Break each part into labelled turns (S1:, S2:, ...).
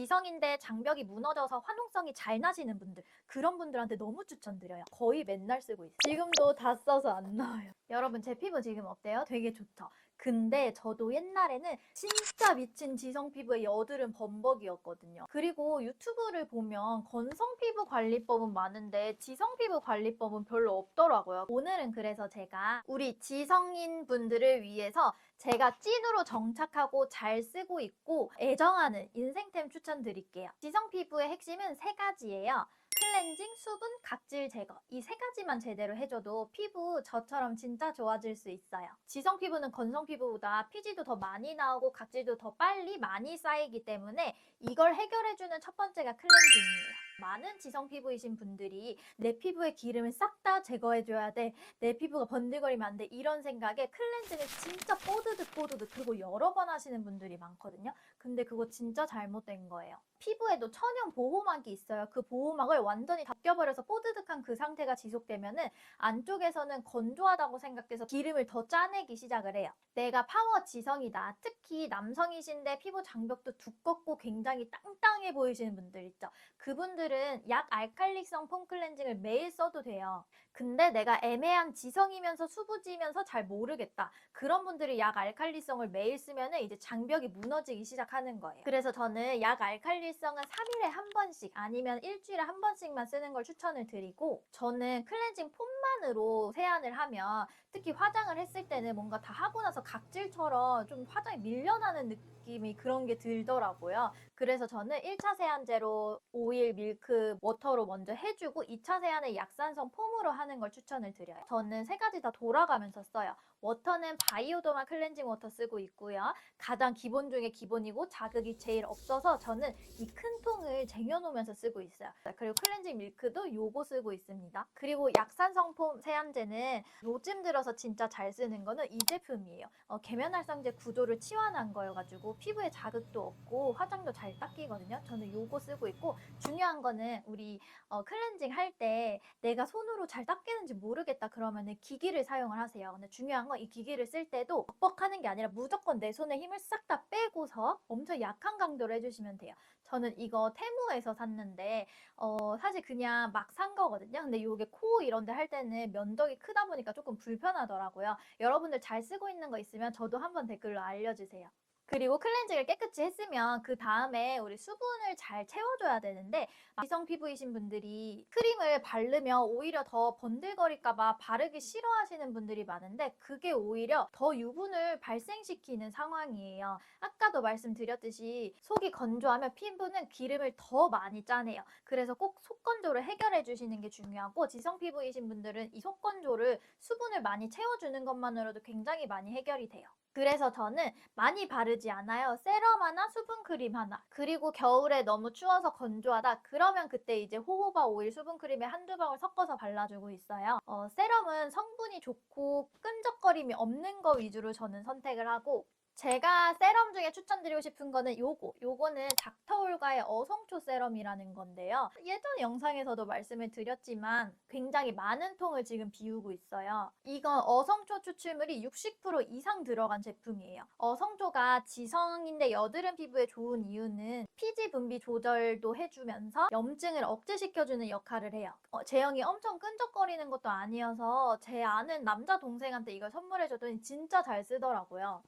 S1: 지성인데 장벽이 무너져서 화농성이 잘 나시는 분들 그런 분들한테 너무 추천드려요. 거의 맨날 쓰고 있어요. 지금도 다 써서 안 나와요. 여러분 제 피부 지금 어때요? 되게 좋죠? 근데 저도 옛날에는 진짜 미친 지성 피부의 여드름 범벅이었거든요. 그리고 유튜브를 보면 건성 피부 관리법은 많은데 지성 피부 관리법은 별로 없더라고요. 오늘은 그래서 제가 우리 지성인 분들을 위해서 제가 찐으로 정착하고 잘 쓰고 있고 애정하는 인생템 추천드릴게요. 지성 피부의 핵심은 세 가지예요. 클렌징, 수분, 각질 제거. 이 세 가지만 제대로 해줘도 피부 저처럼 진짜 좋아질 수 있어요. 지성 피부는 건성 피부보다 피지도 더 많이 나오고 각질도 더 빨리 많이 쌓이기 때문에 이걸 해결해주는 첫 번째가 클렌징이에요. 많은 지성 피부이신 분들이 내 피부의 기름을 싹 다 제거해줘야 돼. 내 피부가 번들거리면 안 돼. 이런 생각에 클렌징을 진짜 뽀드득 뽀드득 그리고 여러 번 하시는 분들이 많거든요. 근데 그거 진짜 잘못된 거예요. 피부에도 천연 보호막이 있어요. 그 보호막을 완전히 다 껴버려서 뽀드득한 그 상태가 지속되면은 안쪽에서는 건조하다고 생각해서 기름을 더 짜내기 시작을 해요. 내가 파워 지성이다. 특히 남성이신데 피부 장벽도 두껍고 굉장히 땅땅해 보이시는 분들 있죠. 그분들 은 약 알칼리성 폼 클렌징을 매일 써도 돼요. 근데 내가 애매한 지성이면서 수부지면서 잘 모르겠다. 그런 분들이 약 알칼리성을 매일 쓰면은 이제 장벽이 무너지기 시작하는 거예요. 그래서 저는 약 알칼리성은 3일에 한 번씩 아니면 일주일에 한 번씩만 쓰는 걸 추천을 드리고 저는 클렌징 폼만으로 세안을 하면 특히 화장을 했을 때는 뭔가 다 하고 나서 각질처럼 좀 화장이 밀려나는 느낌 이 그런 게 들더라고요. 그래서 저는 1차 세안제로 오일, 밀크, 워터로 먼저 해주고 2차 세안을 약산성 폼으로 하는 걸 추천을 드려요. 저는 세 가지 다 돌아가면서 써요. 워터는 바이오도마 클렌징 워터 쓰고 있고요. 가장 기본 중에 기본이고 자극이 제일 없어서 저는 이 큰 통을 쟁여놓으면서 쓰고 있어요. 그리고 클렌징 밀크도 요거 쓰고 있습니다. 그리고 약산성 폼 세안제는 요즘 들어서 진짜 잘 쓰는 거는 이 제품이에요. 어, 계면활성제 구조를 치환한 거여가지고 피부에 자극도 없고 화장도 잘 닦이거든요. 저는 요거 쓰고 있고 중요한 거는 우리 어, 클렌징 할 때 내가 손으로 잘 닦이는지 모르겠다 그러면은 기기를 사용을 하세요. 근데 중요한 건 이 기기를 쓸 때도 뻑뻑하는 게 아니라 무조건 내 손에 힘을 싹 다 빼고서 엄청 약한 강도로 해주시면 돼요. 저는 이거 테무에서 샀는데 어, 사실 그냥 막 산 거거든요. 근데 이게 코 이런 데 할 때는 면적이 크다 보니까 조금 불편하더라고요. 여러분들 잘 쓰고 있는 거 있으면 저도 한번 댓글로 알려주세요. 그리고 클렌징을 깨끗이 했으면 그 다음에 우리 수분을 잘 채워줘야 되는데 지성 피부이신 분들이 크림을 바르면 오히려 더 번들거릴까봐 바르기 싫어하시는 분들이 많은데 그게 오히려 더 유분을 발생시키는 상황이에요. 아까도 말씀드렸듯이 속이 건조하면 피부는 기름을 더 많이 짜내요. 그래서 꼭 속건조를 해결해 주시는 게 중요하고 지성 피부이신 분들은 이 속건조를 수분을 많이 채워주는 것만으로도 굉장히 많이 해결이 돼요. 그래서 저는 많이 바르지 않아요. 세럼 하나, 수분 크림 하나. 그리고 겨울에 너무 추워서 건조하다. 그러면 그때 이제 호호바 오일 수분 크림에 한두 방울 섞어서 발라주고 있어요. 어, 세럼은 성분이 좋고 끈적거림이 없는 거 위주로 저는 선택을 하고 제가 세럼 중에 추천드리고 싶은 거는 요거. 요거는 닥터올가의 어성초 세럼이라는 건데요. 예전 영상에서도 말씀을 드렸지만 굉장히 많은 통을 지금 비우고 있어요. 이건 어성초 추출물이 60% 이상 들어간 제품이에요. 어성초가 지성인데 여드름 피부에 좋은 이유는 피지 분비 조절도 해주면서 염증을 억제시켜주는 역할을 해요. 어, 제형이 엄청 끈적거리는 것도 아니어서 제 아는 남자 동생한테 이걸 선물해줬더니 진짜 잘 쓰더라고요.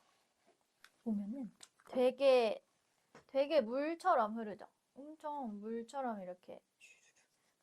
S1: 보면은 되게 되게 물처럼 흐르죠. 엄청 물처럼 이렇게.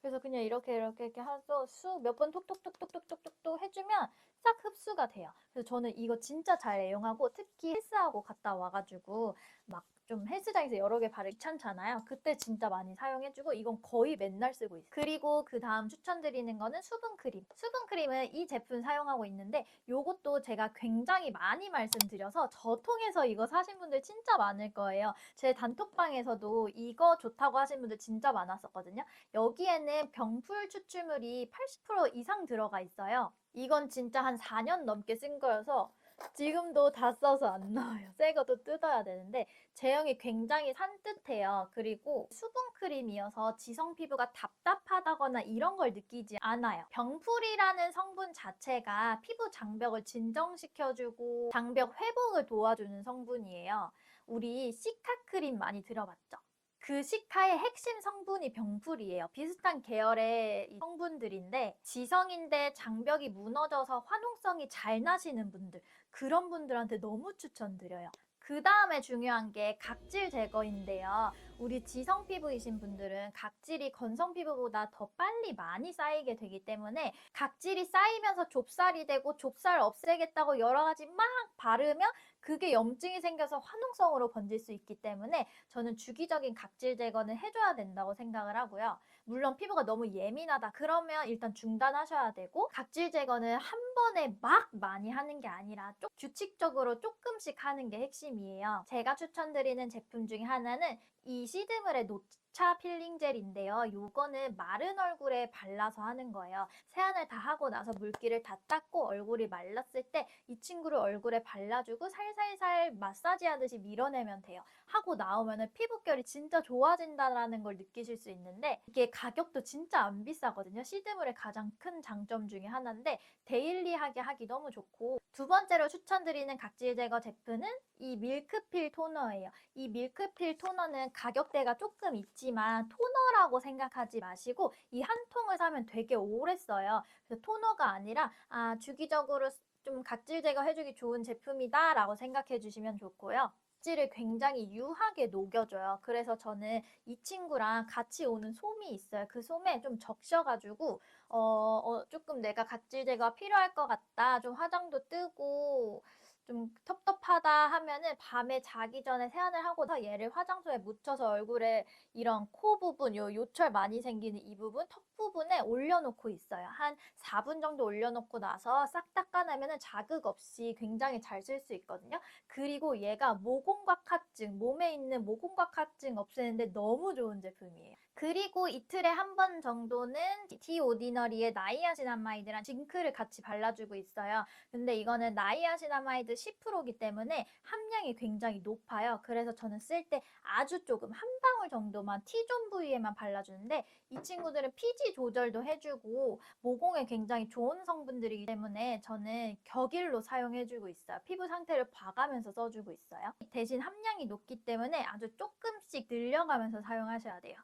S1: 그래서 그냥 이렇게 이렇게 이렇게 해서 수 몇 번 톡톡톡톡톡톡톡 해주면 싹 흡수가 돼요. 그래서 저는 이거 진짜 잘 애용하고 특히 헬스하고 갔다 와가지고 막 좀 헬스장에서 여러 개 바르기 귀찮잖아요. 그때 진짜 많이 사용해주고 이건 거의 맨날 쓰고 있어요. 그리고 그 다음 추천드리는 거는 수분 크림. 수분 크림은 이 제품 사용하고 있는데 요것도 제가 굉장히 많이 말씀드려서 저 통해서 이거 사신 분들 진짜 많을 거예요. 제 단톡방에서도 이거 좋다고 하신 분들 진짜 많았었거든요. 여기에는 병풀 추출물이 80% 이상 들어가 있어요. 이건 진짜 한 4년 넘게 쓴 거여서 지금도 다 써서 안 나와요. 새 것도 뜯어야 되는데 제형이 굉장히 산뜻해요. 그리고 수분 크림이어서 지성 피부가 답답하다거나 이런 걸 느끼지 않아요. 병풀이라는 성분 자체가 피부 장벽을 진정시켜주고 장벽 회복을 도와주는 성분이에요. 우리 시카 크림 많이 들어봤죠? 그 시카의 핵심 성분이 병풀이에요. 비슷한 계열의 이 성분들인데 지성인데 장벽이 무너져서 화농성이 잘 나시는 분들 그런 분들한테 너무 추천드려요. 그 다음에 중요한 게 각질 제거인데요. 우리 지성 피부이신 분들은 각질이 건성 피부보다 더 빨리 많이 쌓이게 되기 때문에 각질이 쌓이면서 좁쌀이 되고 좁쌀 없애겠다고 여러 가지 막 바르면 그게 염증이 생겨서 화농성으로 번질 수 있기 때문에 저는 주기적인 각질 제거는 해줘야 된다고 생각을 하고요. 물론 피부가 너무 예민하다 그러면 일단 중단하셔야 되고 각질 제거는 한 번에 막 많이 하는 게 아니라 좀 규칙적으로 조금씩 하는 게 핵심이에요. 제가 추천드리는 제품 중에 하나는 이 시드물의 녹차 필링 젤인데요. 요거는 마른 얼굴에 발라서 하는 거예요. 세안을 다 하고 나서 물기를 다 닦고 얼굴이 말랐을 때 이 친구를 얼굴에 발라주고 살살살 마사지 하듯이 밀어내면 돼요. 하고 나오면은 피부결이 진짜 좋아진다라는 걸 느끼실 수 있는데 이게 가격도 진짜 안 비싸거든요. 시드물의 가장 큰 장점 중에 하나인데 데일리하게 하기 너무 좋고 두 번째로 추천드리는 각질 제거 제품은 이 밀크필 토너예요. 이 밀크필 토너는 가격대가 조금 있지 만 토너라고 생각하지 마시고 이 한 통을 사면 되게 오래 써요. 그래서 토너가 아니라 아 주기적으로 좀 각질 제거 해주기 좋은 제품이다 라고 생각해 주시면 좋고요. 각질을 굉장히 유하게 녹여줘요. 그래서 저는 이 친구랑 같이 오는 솜이 있어요. 그 솜에 좀 적셔가지고 어, 어, 조금 내가 각질 제거가 필요할 것 같다. 좀 화장도 뜨고 좀 텁텁하다 하면은 밤에 자기 전에 세안을 하고서 얘를 화장솜에 묻혀서 얼굴에 이런 코 부분, 요 요철 많이 생기는 이 부분, 턱 부분에 올려놓고 있어요. 한 4분 정도 올려놓고 나서 싹 닦아내면은 자극 없이 굉장히 잘 쓸 수 있거든요. 그리고 얘가 모공곽합증, 몸에 있는 모공곽합증 없애는데 너무 좋은 제품이에요. 그리고 이틀에 한 번 정도는 티 오디너리의 나이아신아마이드랑 징크를 같이 발라주고 있어요. 근데 이거는 나이아신아마이드 10%이기 때문에 함량이 굉장히 높아요. 그래서 저는 쓸 때 아주 조금 한 방울 정도만 T존 부위에만 발라주는데 이 친구들은 피지 조절도 해주고 모공에 굉장히 좋은 성분들이기 때문에 저는 격일로 사용해주고 있어요. 피부 상태를 봐가면서 써주고 있어요. 대신 함량이 높기 때문에 아주 조금씩 늘려가면서 사용하셔야 돼요.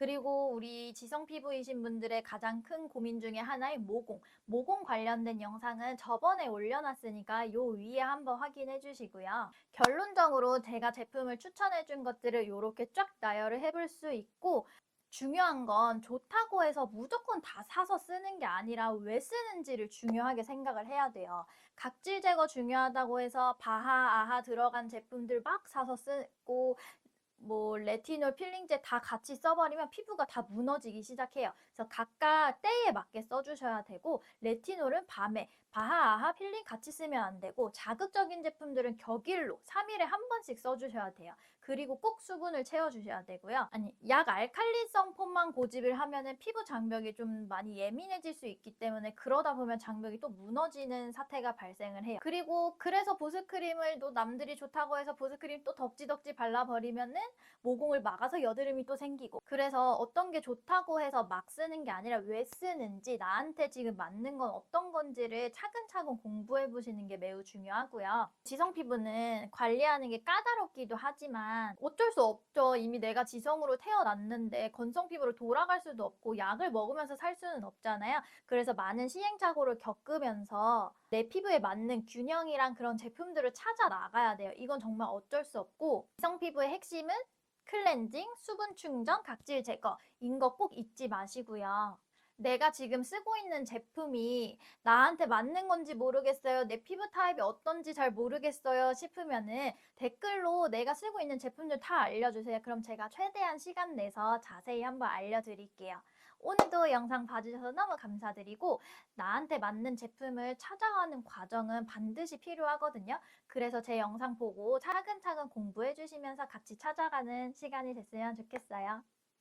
S1: 그리고 우리 지성 피부이신 분들의 가장 큰 고민 중에 하나인 모공. 모공 관련된 영상은 저번에 올려놨으니까 요 위에 한번 확인해 주시고요. 결론적으로 제가 제품을 추천해 준 것들을 이렇게 쫙 나열을 해볼 수 있고 중요한 건 좋다고 해서 무조건 다 사서 쓰는 게 아니라 왜 쓰는지를 중요하게 생각을 해야 돼요. 각질 제거 중요하다고 해서 바하, 아하 들어간 제품들 막 사서 쓰고 뭐 레티놀, 필링제 다 같이 써버리면 피부가 다 무너지기 시작해요. 그래서 각각 때에 맞게 써주셔야 되고 레티놀은 밤에 바하, 아하, 필링 같이 쓰면 안 되고 자극적인 제품들은 격일로 3일에 한 번씩 써주셔야 돼요. 그리고 꼭 수분을 채워주셔야 되고요. 아니 약 알칼리성 폼만 고집을 하면은 피부 장벽이 좀 많이 예민해질 수 있기 때문에 그러다 보면 장벽이 또 무너지는 사태가 발생을 해요. 그리고 그래서 보습크림을 또 남들이 좋다고 해서 보습크림 또 덕지덕지 발라버리면은 모공을 막아서 여드름이 또 생기고 그래서 어떤 게 좋다고 해서 막 쓰는 게 아니라 왜 쓰는지 나한테 지금 맞는 건 어떤 건지를 차근차근 공부해 보시는 게 매우 중요하고요. 지성 피부는 관리하는 게 까다롭기도 하지만 어쩔 수 없죠. 이미 내가 지성으로 태어났는데 건성 피부로 돌아갈 수도 없고 약을 먹으면서 살 수는 없잖아요. 그래서 많은 시행착오를 겪으면서 내 피부에 맞는 균형이랑 그런 제품들을 찾아 나가야 돼요. 이건 정말 어쩔 수 없고 지성 피부의 핵심은 클렌징, 수분 충전, 각질 제거인 거 꼭 잊지 마시고요. 내가 지금 쓰고 있는 제품이 나한테 맞는 건지 모르겠어요. 내 피부 타입이 어떤지 잘 모르겠어요. 싶으면은 댓글로 내가 쓰고 있는 제품들 다 알려주세요. 그럼 제가 최대한 시간 내서 자세히 한번 알려드릴게요. 오늘도 영상 봐주셔서 너무 감사드리고 나한테 맞는 제품을 찾아가는 과정은 반드시 필요하거든요. 그래서 제 영상 보고 차근차근 공부해 주시면서 같이 찾아가는 시간이 됐으면 좋겠어요.